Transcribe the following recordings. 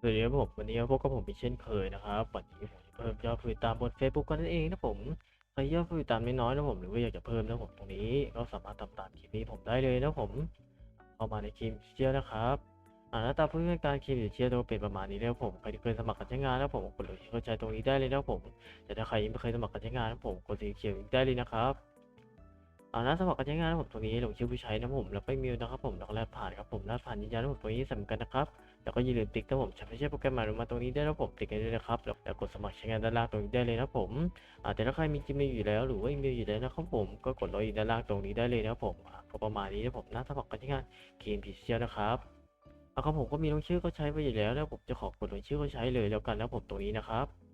สวัสดีครับผมวันนี้พบกับผมอีกเช่นเคยนะครับวันนี้ผมจะเพิ่มยอดผู้ติดตามบน Facebook กันนั่นเองนะผมใครยอดผู้ติดตามไม่น้อยนะผมหรือว่าอยากจะเพิ่มนะผมตรงนี้ก็สามารถทำตามคลิปนี้ผมได้เลยนะผมเข้ามาในคลิปเชียร์นะครับอ่าหน้าตาผู้ให้การคลิปเชียร์ตัวเป็นประมาณนี้นะผมใครที่เคยสมัครกันใช้งานนะผมกดเลยเข้าใจตรงนี้ได้เลยนะผมแต่ถ้าใครยังไม่เคยสมัครกันใช้งานนะผมกดสีเขียวได้เลยนะครับอาหน้าสมัครกันใช้งานนะผมตรงนี้ลงชื่อผู้ใช้นะผมแล้วก็อีเมลนะครับผมแล้วแลกผ่านครับผมแลกผ่านยืนยันนะผมตรงนี้สำคัญนะครับ แล้วก็อย่าลืมติ๊กนะผมจะไม่ใช่โปรแกรมมาลงมาตรงนี้ได้นะผมติ๊กกันด้วยนะครับแล้วกดสมัครใช้งานด้านล่างตรงนี้ได้เลยนะผมอ่าแต่ถ้าใครมีจีเมลอยู่แล้วหรือว่าอีเมลอยู่แล้วนะครับผมก็กดรออีกด้านล่างตรงนี้ได้เลยนะผมก็ประมาณนี้นะผมน่าสมัครกันที่งานเกมพิเชียนะครับเอาครับผมก็มีลงชื่อเขาใช้ไปอยู่แล้วแล้วผมจะขอกดลงชื่อเขาใช้เลยแล้วกันนะผมตรงนี้นะครับ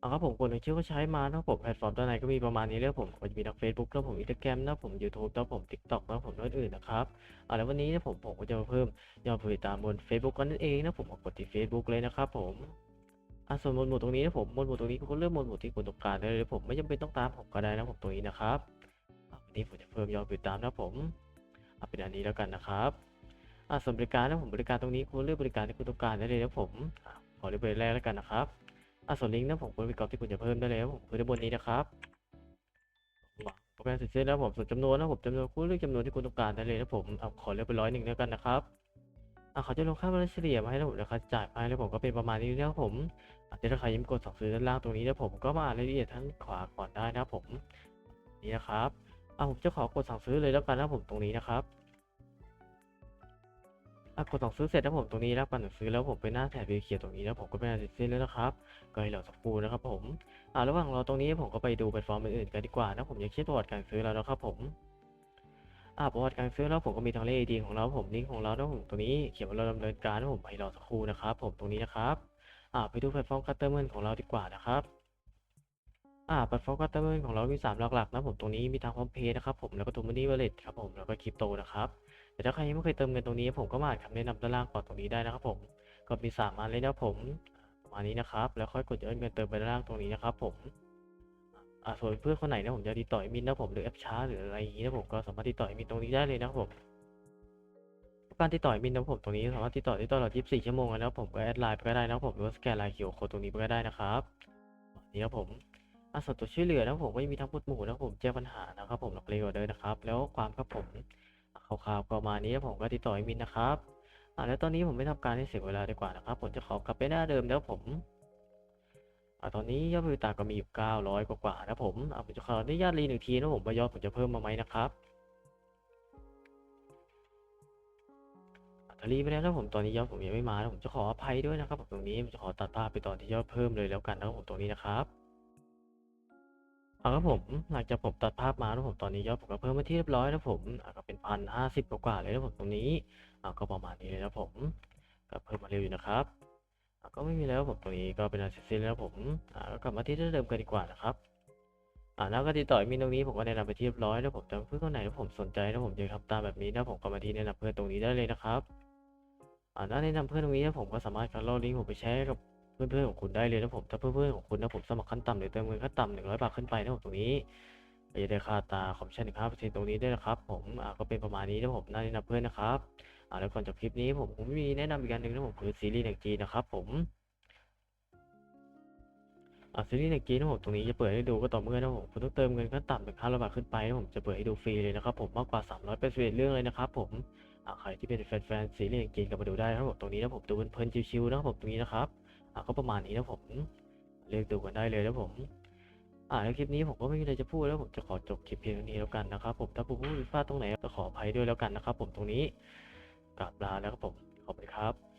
เอาครับผมกดลงชื่อเขาใช้มานะครับผมแพลตฟอร์มด้านในก็มีประมาณนี้แล้วผมก็จะมีทั้ง Facebook แล้วผม Instagram นะผม YouTube แล้วผม TikTok แล้วผมอื่นๆนะครับเอาแล้ววันนี้เนี่ยผมผมก็จะมาเพิ่มยอดผู้ติดตามบน Facebook กันนั่นเองนะผมกดที่ Facebook เลยนะครับผมอ่าส่วนหมวดหมู่ตรงนี้นะผมหมวดหมู่ตรงนี้คุณก็เลือกหมวดหมู่ที่คุณต้องการได้เลยผมไม่จำเป็นต้องตามผมก็ได้นะผมตรงนี้นะครับวันนี้ผมจะเพิ่มยอดผู้ติดตามนะผมเอาเป็นอันนี้แล้วกันนะครับอ่าส่วนบริการนะผมบริการตรงนี้คุณเลือกบริการที่คุณต้องการได้เลยนะผมขอเลือกบริการแรกแล้วกันนะครับ อ่าส่วนลิงก์นะผมคุณไปกรอกที่คุณจะเพิ่มได้เลยนะผมคือด้านบนนี้นะครับโปรแกรมเสร็จสิ้นแล้วผมส่วนจำนวนนะผมจำนวนคุณเลือกจำนวนที่คุณต้องการได้เลยนะผมเอาขอเลือกไปร้อยหนึ่งแล้วกันนะครับอะเขาจะลงค่าบริเฉลี่ยมาให้นะผมราคาจ่ายไปแล้วผมก็เป็นประมาณนี้นะครับผมอาจจะถ้าใครยังกดสั่งซื้อด้านล่างตรงนี้นะผมก็มาอ่านรายละเอียดทั้งขวาก่อนได้นะผมนี่นะครับอะผมจะขอกดสั่งซื้อเลยแล้วกันนะผมตรงนี้นะครับ อะกดสั่งซื้อเสร็จแล้วผมตรงนี้รับการสั่งซื้อแล้วผมไปหน้าแถบเขียวตรงนี้แล้วผมก็เป็นอันเสร็จสิ้นแล้วนะครับก็ให้เราสักครู่นะครับผมอ่าระหว่างราตรงนี้ผมก็ไปดูแพลตฟอร์มอื่นๆกันดีกว่านะผมอยากเช็คประวัติการซื้อแล้วนะครับผมอ่าประวัติการซื้อแล้วผมก็มีทางเลขดีของเราผมลิงก์ของเรานะผมตรงนี้เขียนว่าเราดำเนินการนะผมให้รอสักครู่นะครับผมตรงนี้นะครับอ่าไปดูแพลตฟอร์มคัตเตอร์เมนของเราดีกว่านะครับอ่าแพลตฟอร์มคัตเตอร์เมนของเรา มีสามหลักๆนะผม ตรงนี้มีทางพร้อมเพย์นะครับผม แล้วก็ทูมันนี่เวลเลตครับผม แล้วก็คริปโตนะครับ แต่ถ้าใครยังไม่เคยเติมเงินตรงนี้ ผมก็มาอ่านคำแนะนำด้านล่างก่อนตรงนี้ได้นะครับผมก็มีสามอันเลยนะผมมานี้นะครับ แล้วค่อยกดยอดเงินเติมไปด้านล่างตรงนี้นะครับ ผมอ่าส่วนเพื่อนคนไหนนะผมจะติดต่ออมินนะผมหรือแอปช้าหรืออะไรอย่างนี้นะผมก็สามารถติดต่ออมินตรงนี้ได้เลยนะครับผมการติดต่ออมินนะผมตรงนี้สามารถติดต่อได้ตลอด 24 ชั่วโมงนะครับผมก็แอดไลน์ไปก็ได้นะครับผมหรือว่าสแกนไลน์เขียวโคตรงนี้ไปก็ได้นะครับนี่ครับผมอ่าส่วนตัวช่วยเหลือนะครับผมก็จะมีทั้งหมดหมู่นะครับผมแจ้งปัญหานะครับผมหลักเลยกว่าเดิมนะครับ แล้วความครับผม คร่าวๆก็ประมาณนี้ผมก็ติดต่อมินนะครับอ่าแล้วตอนนี้ผมไม่ทำการให้เสียเวลาดีกว่านะครับ ผมจะขอกลับไปหน้าเดิมแล้วผมอ่าตอนนี้ยอดผู้ติดตาก็มีอยู่900กว่าๆนะผมอ่าผมจะขออนุญาตรีหนึ่งทีนะผมว่ายอดผมจะเพิ่มมาไหมนะครับรีไปแล้วนะผมตอนนี้ยอดผมยังไม่มานะผมจะขออภัยด้วยนะครับตรงนี้ผมจะขอตัดภาพไปตอนที่ยอดเพิ่มเลยแล้วกันนะครับผมตรงนี้นะครับ เอาครับผมหลังจากผมตัดภาพมานะผมตอนนี้ยอดผมก็เพิ่มมาที่เรียบร้อยนะผมอ่าก็เป็นพันห้าสิบกว่าๆเลยนะผมตรงนี้อ่าก็ประมาณนี้เลยนะผมก็เพิ่มมาเร็วอยู่นะครับอ่าก็ไม่มีแล้วผมตรงนี้ก็เป็นอันเสร็จสิ้นแล้วผมอ่าก็กลับมาที่เดิมกันดีกว่านะครับอ่าแล้วก็ติดต่อมีตรงนี้ผมก็แนะนำไปที่เรียบร้อยแล้วผมแต่เพื่อนคนไหนที่ผมสนใจแล้วผมจะทำตามแบบนี้นะผมก็มาที่แนะนำเพื่อนตรงนี้ได้เลยนะครับอ่าถ้าแนะนำเพื่อนตรงนี้นะผมก็สามารถการล่อลิงก์ผมไปแชร์กับ เพื่อนๆของคุณได้เลยนะผมถ้าเพื่อนๆของคุณนะผมสมัครขั้นต่ำหรือเติมเงินขั้นต่ำหนึ่งร้อยบาทขึ้นไปนะผมตรงนี้ก็จะได้ค่าตาคอมชั่นหนึ่งห้าเปอร์เซ็นต์ตรงนี้ด้วยนะครับ ผมอ่าก็เป็นประมาณนี้นะผมน่าแนะนำเพื่อนนะครับอ่าแล้วก่อนจบคลิปนี้ผมผมมีแนะนำอีกอันหนึ่งนะผมคือซีรีส์หนังจีนนะครับ ผมอ่าซีรีส์หนังจีนนะผมตรงนี้จะเปิดให้ดูก็ต่อเมื่อนะผมคุณต้องเติมเงินขั้นต่ำถึงห้าร้อยบาทขึ้นไปนะผมจะเปิดให้ดูฟรีเลยนะครับผมมากกว่าสามร้อยเป็นสิบเรื่องเลยนะครับ ผมอ่าใครที่เป็นแฟนๆซีรีส์หนังจีนก็มาดูได้นะครับผมตรงนี้นะผมดูเพลินๆชิวๆนะครับผมตรงนี้นะครับ ก็ประมาณนี้นะผมเลือกดูกันได้เลยนะผมอ่าในคลิปนี้ผมก็ไม่มีอะไรจะพูดแล้วผมจะขอจบคลิปเพียงเท่านี้แล้วกันนะครับผมถ้าผมพูดผิดพลาดตรงไหนก็ขออภัยด้วยแล้วกันนะครับผมตรงนี้กราบลาแล้วครับผมขอบคุณครับ